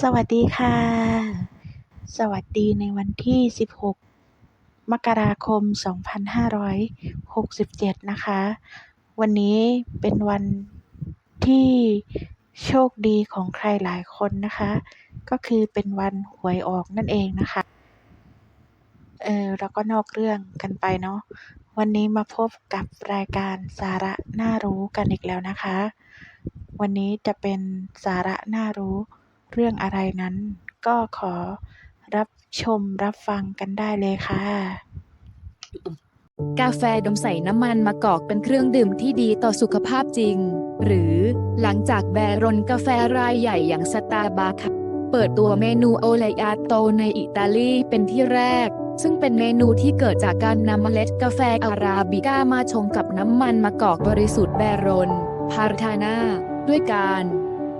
สวัสดีค่ะ สวัสดีในวันที่ 16 มกราคม 2567 นะคะ วันนี้เป็นวันที่โชคดีของใครหลายคนนะคะ ก็คือเป็นวันหวยออกนั่นเองนะคะ เออเราก็นอกเรื่องกันไปเนาะ วันนี้มาพบกับรายการสาระน่ารู้กันอีกแล้วนะคะ วันนี้จะเป็นสาระน่ารู้ เรื่องอะไรนั้น ก็ขอรับชมรับฟังกันได้เลยค่ะ กาแฟดมใส่น้ำมันมะกอกเป็นเครื่องดื่มที่ดีต่อสุขภาพจริง หรือหลังจากแบรนด์กาแฟรายใหญ่อย่างสตาร์บัคเปิดตัวเมนูโอเลอาโตในอิตาลีเป็นที่แรก ซึ่งเป็นเมนูที่เกิดจากการนำเมล็ดกาแฟอาราบิก้ามาชงกับน้ำมันมะกอกบริสุทธิ์แบรนด์พาร์ทานาด้วยการ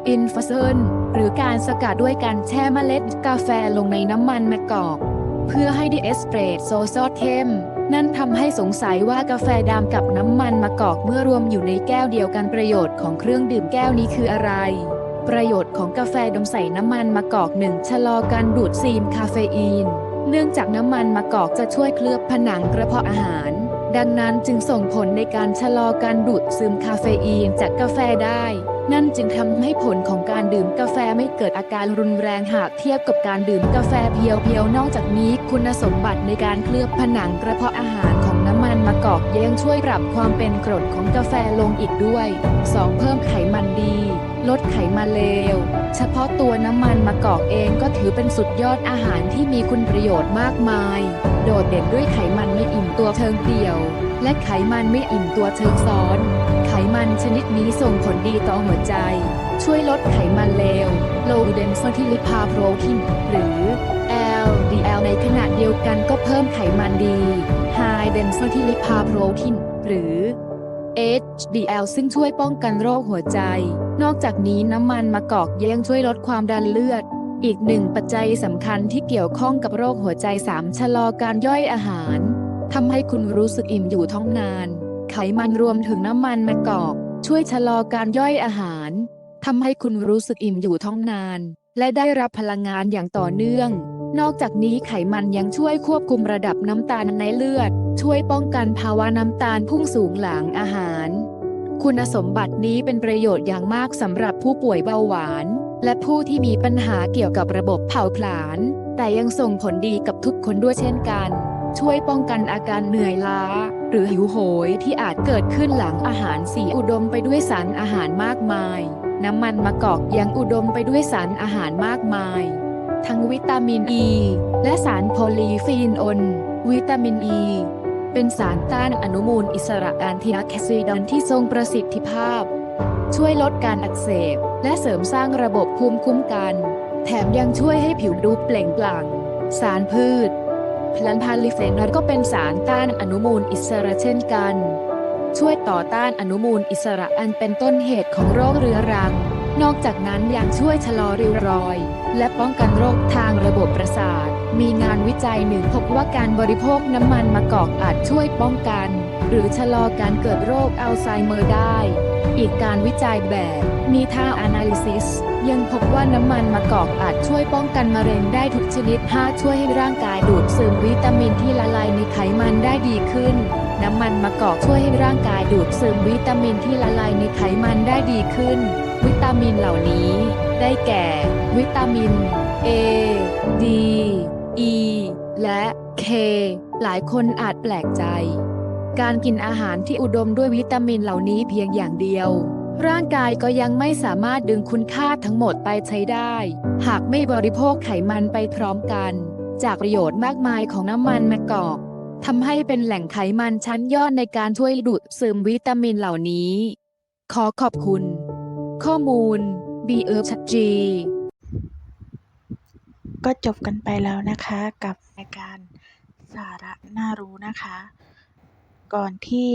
อินฟ u เซน หรือการสกัดด้วยการแช่เมล็ดกาแฟลงในน้ำมันมะกอก เพื่อให้ได้เอสเปรสโซซอสเข้ม นั่นทำให้สงสัยว่ากาแฟดำกับน้ำมันมะกอกเมื่อรวมอยู่ในแก้วเดียวกันประโยชน์ของเครื่องดื่มแก้วนี้คืออะไร ประโยชน์ของกาแฟดำใส่น้ำมันมะกอกหนึ่งชะลอการดูดซีนคาเฟอีน เนื่องจากน้ำมันมะกอกจะช่วยเคลือบผนังกระเพาะอาหาร ดังนั้นจึงส่งผลในการชะลอการดูดซึมคาเฟอีนจากกาแฟได้ นั่นจึงทำให้ผลของการดื่มกาแฟไม่เกิดอาการรุนแรงหากเทียบกับการดื่มกาแฟเพียวๆ นอกจากนี้คุณสมบัติในการเคลือบผนังกระเพาะอาหารของน้ำมันมะกอกยังช่วยปรับความเป็นกรดของกาแฟลงอีกด้วย 2. เพิ่มไขมันดี ลดไขมันเลว เฉพาะตัวน้ำมันมะกอกเองก็ถือเป็นสุดยอดอาหารที่มีคุณประโยชน์มากมาย โดดเด่นด้วยไขมันไม่อิ่มตัวเชิงเดี่ยว และไขมันไม่อิ่มตัวเชิงซ้อน มันชนิดนี้ส่งผลดีต่อหัวใจ ช่วยลดไขมันเลว low density lipoprotein หรือ LDL ในขณะเดียวกันก็เพิ่มไขมันดี high density lipoprotein หรือ HDL ซึ่งช่วยป้องกันโรคหัวใจ นอกจากนี้น้ำมันมะกอกยังช่วยลดความดันเลือด อีกหนึ่งปัจจัยสำคัญที่เกี่ยวข้องกับโรคหัวใจ 3 ชะลอการย่อยอาหารทำให้คุณรู้สึกอิ่มอยู่ท้องนาน ไขมันรวมถึงน้ำมันมะกอก ช่วยชะลอการย่อยอาหารทำให้คุณรู้สึกอิ่มอยู่ท้องนาน และได้รับพลังงานอย่างต่อเนื่อง นอกจากนี้ไขมันยังช่วยควบคุมระดับน้ำตาลในเลือด ช่วยป้องกันภาวะน้ำตาลพุ่งสูงหลังอาหาร คุณสมบัตินี้เป็นประโยชน์อย่างมากสำหรับผู้ป่วยเบาหวาน และผู้ที่มีปัญหาเกี่ยวกับระบบเผาผลาญ แต่ยังส่งผลดีกับทุกคนด้วยเช่นกัน ช่วยป้องกันอาการเหนื่อยล้า หรือหิวโหยที่อาจเกิดขึ้นหลังอาหารสีอุดมไปด้วยสารอาหารมากมาย น้ำมันมะกอกยังอุดมไปด้วยสารอาหารมากมาย ทั้งวิตามินอ e, ีและสารโพลีฟีนอลวิตามินอ e ีเป็นสารต้านอนุมูลอิสระแอนติออกซิแดนที่ทรงประสิทธิภาพ ช่วยลดการอักเสบ และเสริมสร้างระบบภูมิคุ้มกัน แถมยังช่วยให้ผิวดูเปล่งปลั่ง สารพืช พลันพาลิเฟนอยก็เป็นสารต้านอนุมูลอิสระเช่นกัน ช่วยต่อต้านอนุมูลอิสระอันเป็นต้นเหตุของโรคเรื้อรัง นอกจากนั้นยังช่วยชะลอริ้วรอย และป้องกันโรคทางระบบประสาท มีงานวิจัยหนึ่งพบว่าการบริโภคน้ำมันมะกอกอาจช่วยป้องกัน หรือชะลอการเกิดโรคอัลไซเมอร์ได้ อีกการวิจัยแบบมีท่า analysis ยังพบว่าน้ำมันมะกอกอาจช่วยป้องกันมะเร็งได้ทุกชนิด 5 ช่วยให้ร่างกายดูดซึมวิตามินที่ละลายในไขมันได้ดีขึ้น น้ำมันมะกอกช่วยให้ร่างกายดูดซึมวิตามินที่ละลายในไขมันได้ดีขึ้น วิตามินเหล่านี้ ได้แก่ วิตามิน A D E และ K หลายคนอาจแปลกใจ การกินอาหารที่อุดมด้วยวิตามินเหล่านี้เพียงอย่างเดียว ร่างกายก็ยังไม่สามารถดึงคุณค่าทั้งหมดไปใช้ได้ หากไม่บริโภคไขมันไปพร้อมกัน จากประโยชน์มากมายของน้ำมันมะกอกทำให้เป็นแหล่งไขมันชั้นยอดในการช่วยดูดซึมวิตามินเหล่านี้ ขอขอบคุณ ข้อมูล b ีเอิร์ชัดจีก็จบกันไปแล้วนะคะกับรายการสาระน่ารู้นะคะ ก่อนที่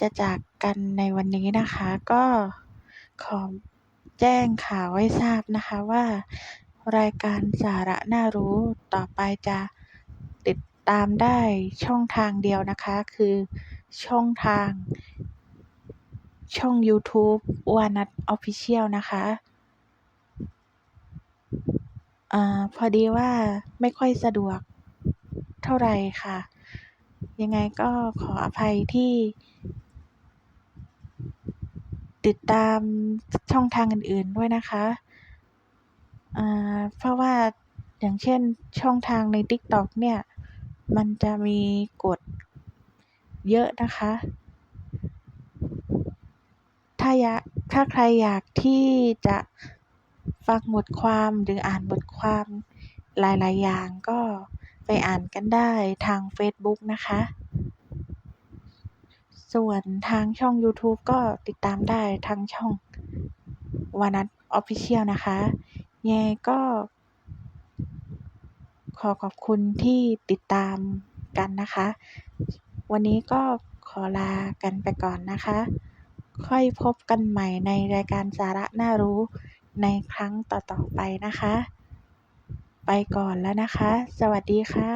จะจากกันในวันนี้นะคะ ก็ขอแจ้งข่าวไว้ทราบนะคะว่า รายการสาระน่ารู้ต่อไปจะติดตามได้ช่องทางเดียวนะคะ คือช่องทาง ช่อง YouTube วานัทออฟฟิเชียลนะคะอ่าพอดีว่าไม่ค่อยสะดวกเท่าไรค่ะ ยังไงก็ขออภัยที่ ติดตามช่องทางอื่น ๆด้วยนะคะอ่าเพราะว่าอย่างเช่นช่องทางใน TikTok เนี่ย มันจะมีกฎเยอะนะคะ ถ้าอยากถ้าใครอยากที่จะฟังบทความหรืออ่านบทความหลาย ๆ อย่างก็ไปอ่านกันได้ทางเฟซบุ๊กนะคะ ส่วนทางช่องยูทูบก็ติดตามได้ทางช่องวานัท Official นะคะยังไงก็ขอขอบคุณที่ติดตามกันนะคะ วันนี้ก็ขอลากันไปก่อนนะคะ ค่อยพบกันใหม่ในรายการสาระน่ารู้ในครั้งต่อๆไปนะคะ ไปก่อนแล้วนะคะ สวัสดีค่ะ